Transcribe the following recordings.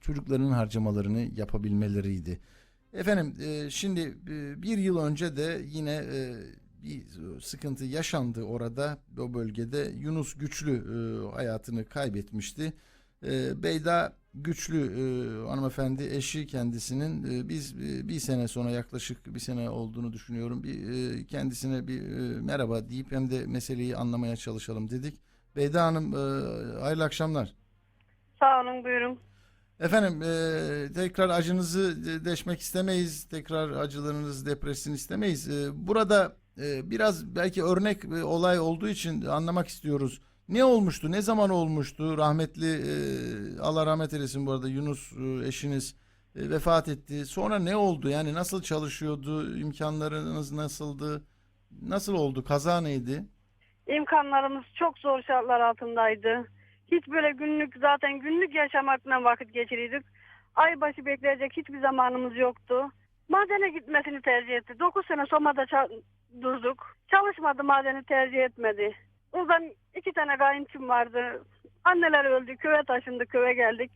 çocukların harcamalarını yapabilmeleriydi. Efendim e, şimdi e, bir yıl önce de yine e, bir sıkıntı yaşandı orada o bölgede Yunus Güçlü e, hayatını kaybetmişti. E, Beyda Güçlü e, hanımefendi eşi kendisinin e, biz e, bir sene sonra yaklaşık bir sene olduğunu düşünüyorum bir e, kendisine bir e, merhaba deyip hem de meseleyi anlamaya çalışalım dedik. Beyda Hanım e, hayırlı akşamlar. Sağ olun buyurun. Efendim e, tekrar acınızı de- deşmek istemeyiz. Tekrar acılarınız depressin istemeyiz. E, burada e, biraz belki örnek e, olay olduğu için anlamak istiyoruz. Ne olmuştu? Ne zaman olmuştu? Rahmetli e, Allah rahmet eylesin bu arada Yunus e, eşiniz e, vefat etti. Sonra ne oldu? Yani nasıl çalışıyordu? İmkanlarınız nasıldı? Nasıl oldu? Kaza neydi? İmkanlarımız çok zor şartlar altındaydı. Hiç böyle günlük zaten günlük yaşamakla vakit geçiriyorduk. Aybaşı bekleyecek hiçbir zamanımız yoktu. Madene gitmesini tercih etti. 9 sene Soma'da ça- durduk. Çalışmadı madeni tercih etmedi. Oradan iki tane kayınçım vardı. Anneler öldü. Köye taşındı. Köye geldik.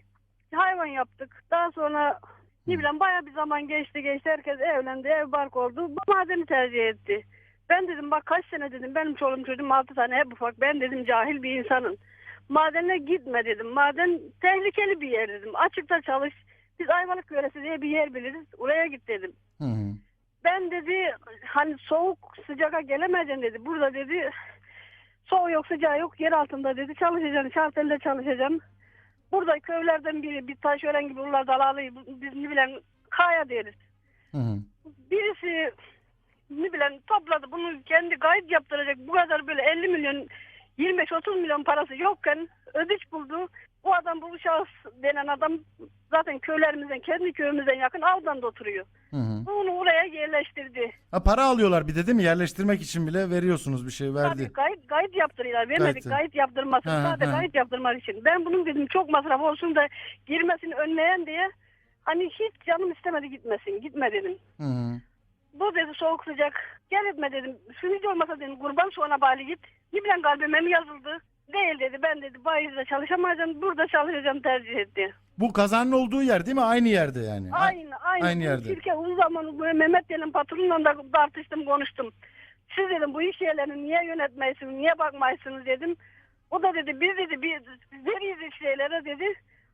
Hayvan yaptık. Daha sonra ne bileyim baya bir zaman geçti geçti. Herkes evlendi. Ev bark oldu. Bu madeni tercih etti. Ben dedim bak kaç sene dedim benim çoluğum çocuğum 6 tane hep ufak. Ben dedim cahil bir insanım. Madene gitme dedim. Maden tehlikeli bir yer dedim. Açıkta çalış. Biz Ayvalık Yöresi diye bir yer biliriz. Oraya git dedim. Hı hı. Ben dedi hani soğuk sıcaka gelemeyeceksin dedi. Burada dedi soğuk yok sıcağı yok yer altında dedi. Çalışacaksın şartelde çalışacaksın. Burada köylerden biri bir taş öğren gibi buralar dalalı biz ne bilen kaya deriz. Hı hı. Birisi ne bilen topladı bunu kendi kayıt yaptıracak bu kadar böyle 50 milyon 25-30 milyon parası yokken ödünç buldu. O adam bu şahıs denen adam zaten köylerimizden kendi köyümüzden yakın Avdan'da oturuyor. Hı hı. Bunu oraya yerleştirdi. Ha, para alıyorlar bir de değil mi? Yerleştirmek için bile veriyorsunuz bir şey verdi. Tabii kayıt, kayıt yaptırıyorlar. Vermedik kayıt yaptırmasın. Ha, Sadece ha. kayıt yaptırmak için. Ben bunun dedim çok masraf olsun da girmesini önleyen diye hani hiç canım istemedi gitmesin. Gitme dedim. Hı hı. Bu dedi soğuk sıcak. Gel etme dedim. Sürücü olmasa dedim kurban soğana bağlı git. Bilen kalbime mi yazıldı? Değil dedi. Ben dedi bayizde çalışamayacağım. Burada çalışacağım tercih etti. Bu kazanın olduğu yer değil mi? Aynı yerde yani. Aynı aynı. Aynı Bu yerde. Şirket uzun zaman böyle Mehmet Yel'in patronunla da tartıştım konuştum. Siz dedim bu iş yerlerini niye yönetmeyesiniz, niye bakmayısınız dedim. O da dedi biz dedi bir veriyiz şeylere dedi.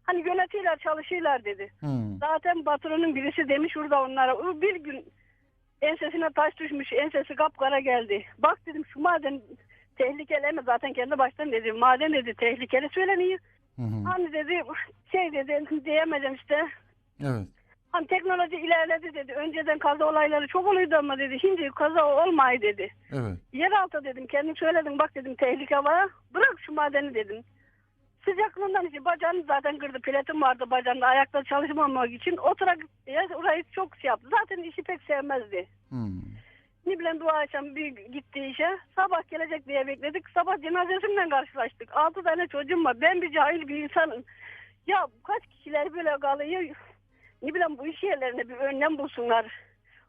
Hani yönetiyorlar çalışıyorlar dedi. Hı. Zaten patronun birisi demiş orada onlara. Bir gün ensesine taş düşmüş. Ensesi kapkara geldi. Bak dedim şu maden tehlikeli ama zaten kendi baştan dedi. Maden dedi tehlikeli söyleniyor. Hı hı. Hani dedi şey dedi diyemedim işte. Evet. Hani teknoloji ilerledi dedi. Önceden kaza olayları çok oluyordu ama dedi. Şimdi kaza olmay dedi. Evet. Yeraltı dedim. Kendim söyledim. Bak dedim tehlike var. Bırak şu madeni dedim. Sıcaklığından için bacağını zaten kırdı. Platin vardı bacağında. Ayakta çalışmamak için. Oturak ya, orayı çok şey yaptı. Zaten işi pek sevmezdi. Hı. Ne bileyim dua akşam bir gitti işe. Sabah gelecek diye bekledik. Sabah cenazesimle karşılaştık. Altı tane çocuğum var. Ben bir cahil bir insanım. Ya kaç kişiler böyle kalıyor. Ne bileyim bu iş yerlerine bir önlem bulsunlar.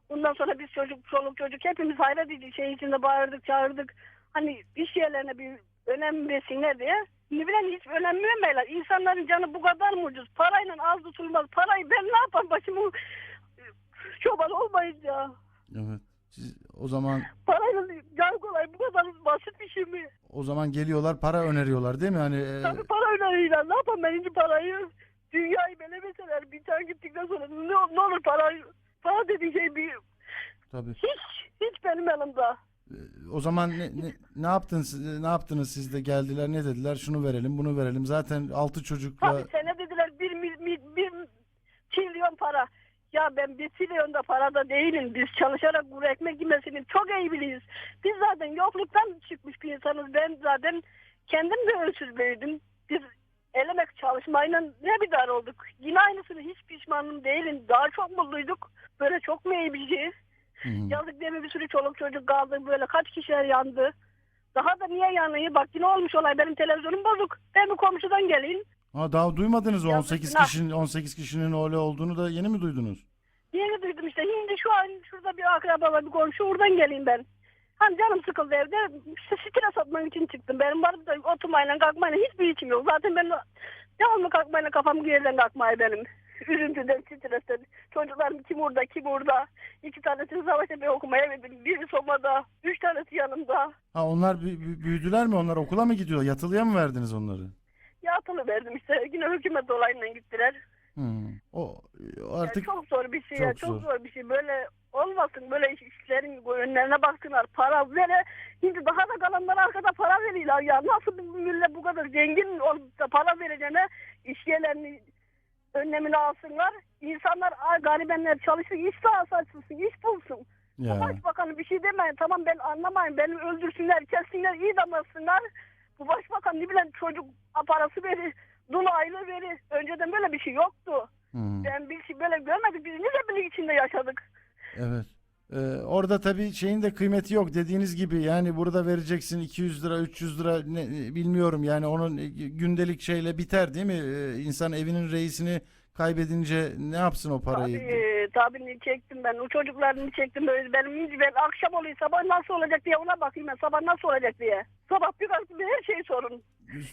Ondan sonra biz çocuk, çoluk çocuk hepimiz hayret şey içinde bağırdık, çağırdık. Hani iş yerlerine bir önem versinler diye. Ne bileyim hiç önem vermiyorlar. İnsanların canı bu kadar mı ucuz? Parayla az tutulmaz. Parayı ben ne yapayım başımı çoban olmayınca. Evet. Siz o zaman Parayla can kolay bu kadar basit bir şey mi? o zaman geliyorlar para öneriyorlar değil mi? Hani e, Tabii para öneriyorlar. Ne yapayım ben şimdi parayı? Dünyayı belemeseler bir tane gittikten sonra ne, ne olur para para dediği şey bir tabii. hiç hiç benim elimde. O zaman ne, ne, ne yaptınız ne yaptınız siz de geldiler ne dediler? Şunu verelim, bunu verelim. Zaten altı çocukla Tabii sene dediler bir, bir, bir, bir trilyon para. Ya ben bir trilyon da parada değilim. Biz çalışarak kuru ekmek yemesini çok iyi biliyoruz. Biz zaten yokluktan çıkmış bir insanız. Ben zaten kendim de önsüz büyüdüm. Biz el emek çalışmayla ne bir dar olduk. Yine aynısını hiç pişmanım değilim. Daha çok mutluyduk. Böyle çok mu iyi? Hı hı. Yazık diye bir sürü çoluk çocuk kaldı. Böyle kaç kişiler yandı. Daha da niye yanıyor? Bak yine olmuş olay. Benim televizyonum bozuk. Ben bir komşudan geleyim. Ha, daha duymadınız o Yazık 18 günah. kişinin 18 kişinin öyle olduğunu da yeni mi duydunuz? Yeni duydum işte. Şimdi şu an şurada bir akraba var bir komşu. Oradan geleyim ben. Hani canım sıkıldı evde. İşte stres atmak için çıktım. Benim vardı da oturmayla kalkmayla hiçbir içim yok. Zaten ben Devamlı kalkmayla kafam yerden kalkmaya benim. Üzüntüden, stresten. Çocuklarım kim orada, kim orada. İki tanesini savaş emeği okumaya verdim. Biri Soma'da, üç tanesi yanımda. Ha onlar bü- bü- büyüdüler mi? Onlar okula mı gidiyor? Yatılıya mı verdiniz onları? Yatılı verdim işte. Yine hükümet olayına gittiler. Hmm. O Yani artık çok zor bir şey ya. çok Çok zor. zor. bir şey. Böyle olmasın. Böyle iş- işlerin önlerine baksınlar. Para vere. Şimdi daha da kalanlar arkada para veriyorlar ya. Nasıl bu millet bu kadar zengin olup da para vereceğine iş yerlerini önlemini alsınlar. İnsanlar "Ay, garibenler çalışsın, iş sahası açılsın, iş bulsun. ya. Başbakanı bir şey demeyin. Tamam ben anlamayın. Beni öldürsünler, kessinler, idam etsinler. Bu başbakan ne bilen çocuk parası verir. Dul aylığı verir. Önceden böyle bir şey yoktu. Hmm. Ben bir şey böyle görmedik. Biz nice birlik içinde yaşadık. Evet. Ee, orada tabii şeyin de kıymeti yok dediğiniz gibi yani burada vereceksin 200 lira 300 lira ne, bilmiyorum yani onun e, gündelik şeyle biter değil mi? Ee, insan evinin reisini kaybedince ne yapsın o parayı? Tabii, tabii ne çektim ben. O çocuklarını çektim böyle. Benim ince ben akşam oluyor sabah nasıl olacak diye ona bakayım ben. Sabah nasıl olacak diye. Sabah bir kalktım her şeyi sorun.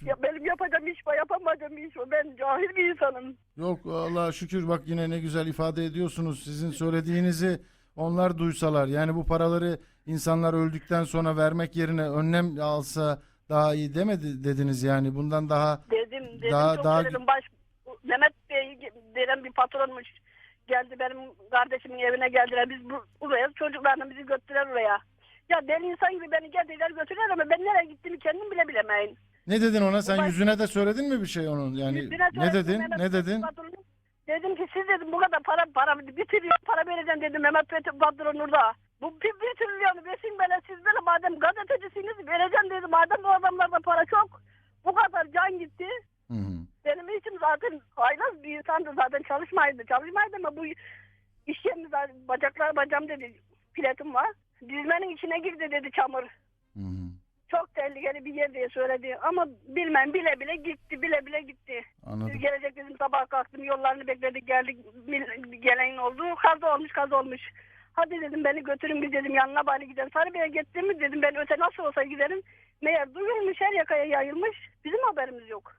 Ya benim yapacağım iş var, yapamayacağım iş var. Ben cahil bir insanım. Yok Allah'a şükür bak yine ne güzel ifade ediyorsunuz. Sizin söylediğinizi onlar duysalar yani bu paraları insanlar öldükten sonra vermek yerine önlem alsa daha iyi demedi dediniz yani bundan daha Dedim, dedim Daha- çok daha- söyledim. Baş, Mehmet Bey denen bir patronmuş. Geldi benim kardeşimin evine geldiler. Biz bu, buraya çocuklarını bizi götürdüler oraya. Ya deli insan gibi beni geldiler götürdüler ama ben nereye gittiğimi kendim bile bilemeyin. ne dedin ona sen Baş- yüzüne de söyledin mi bir şey onun yani ne dedin ne dedin patronu. Dedim ki siz dedim bu kadar para para bir trilyon para vereceğim dedim Mehmet patron orada. Bu bir, bir trilyonu versin böyle siz böyle madem gazetecisiniz vereceğim dedim. Madem bu adamlarda para çok bu kadar can gitti. Hı hı. Benim işim zaten haylaz bir insandı zaten çalışmaydı. Çalışmaydı ama bu iş yerinde zaten bacaklar bacağım dedi. Platin var. Dizmenin içine girdi dedi çamur. Hı hı. Çok tehlikeli bir yer diye söyledi. Ama bilmem bile bile gitti bile bile gitti. Anladım. Gelecek dedim sabah kalktım yollarını bekledik geldik gelen oldu. Kaza olmuş kaza olmuş. Hadi dedim beni götürün bir dedim yanına bari gidelim. Sarıbey'e gittim mi dedim ben öte nasıl olsa giderim. Meğer duyulmuş her yakaya yayılmış. Bizim haberimiz yok.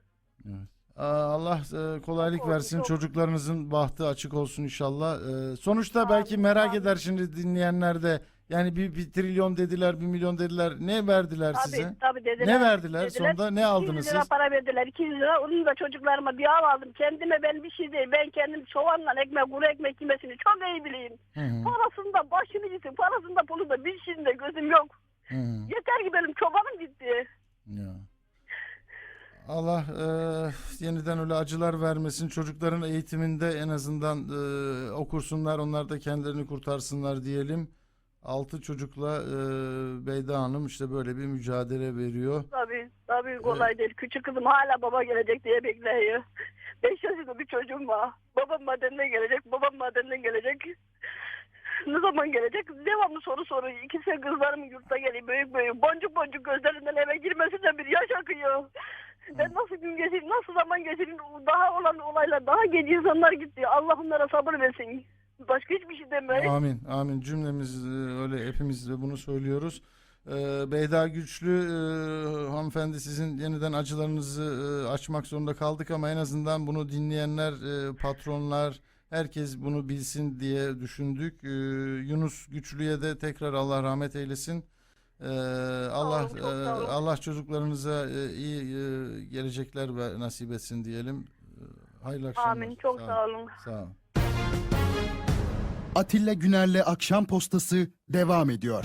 Evet. Allah e, kolaylık versin. Çocuklarınızın bahtı açık olsun inşallah. Ee, sonuçta belki merak eder şimdi dinleyenler de. Yani bir, bir trilyon dediler, bir milyon dediler. Ne verdiler Tabii size? tabii dediler. Ne verdiler? Dediler, Sonunda ne aldınız 200 lira siz? para verdiler 200 lira. Onun da çocuklarıma bir av aldım. Kendime ben bir şey değil. Ben kendim soğanla ekmek, kuru ekmek yemesini çok iyi bileyim. Hı hı, Parasında başını yesin. Parasında pulunda bir şeyinde gözüm yok. hı hı. Yeter ki benim çobanım gitti. Ya. Allah e, yeniden öyle acılar vermesin. Çocukların eğitiminde en azından e, okursunlar. Onlar da kendilerini kurtarsınlar diyelim. Altı çocukla e, Beyda Hanım işte böyle bir mücadele veriyor. Tabii tabii kolay değil. Küçük kızım hala baba gelecek diye bekliyor. Beş yaşında bir çocuğum var. Babam madenden gelecek, babam madenden gelecek. Ne zaman gelecek? Devamlı soru soruyor. İkisi kızlarım yurtta geliyor büyük büyük. Boncuk boncuk gözlerinden eve girmesine bir yaş akıyor. Ben nasıl gün geçireyim, nasıl zaman geçireyim? Daha olan olaylar, daha genç insanlar gitti. Allah onlara sabır versin. Başka hiçbir şey demeyin. Amin, amin. Cümlemiz e, öyle hepimiz de bunu söylüyoruz. Ee, Beyda Güçlü e, hanımefendi sizin yeniden acılarınızı e, açmak zorunda kaldık ama en azından bunu dinleyenler, e, patronlar, herkes bunu bilsin diye düşündük. Yunus Güçlü'ye de tekrar Allah rahmet eylesin. Ee, Allah olun, e. Allah çocuklarınıza e, iyi e, gelecekler ve nasip etsin diyelim. Hayırlı akşamlar. Amin. Çok sağ olun. Sağ olun. Atilla Güner'le Akşam Postası devam ediyor.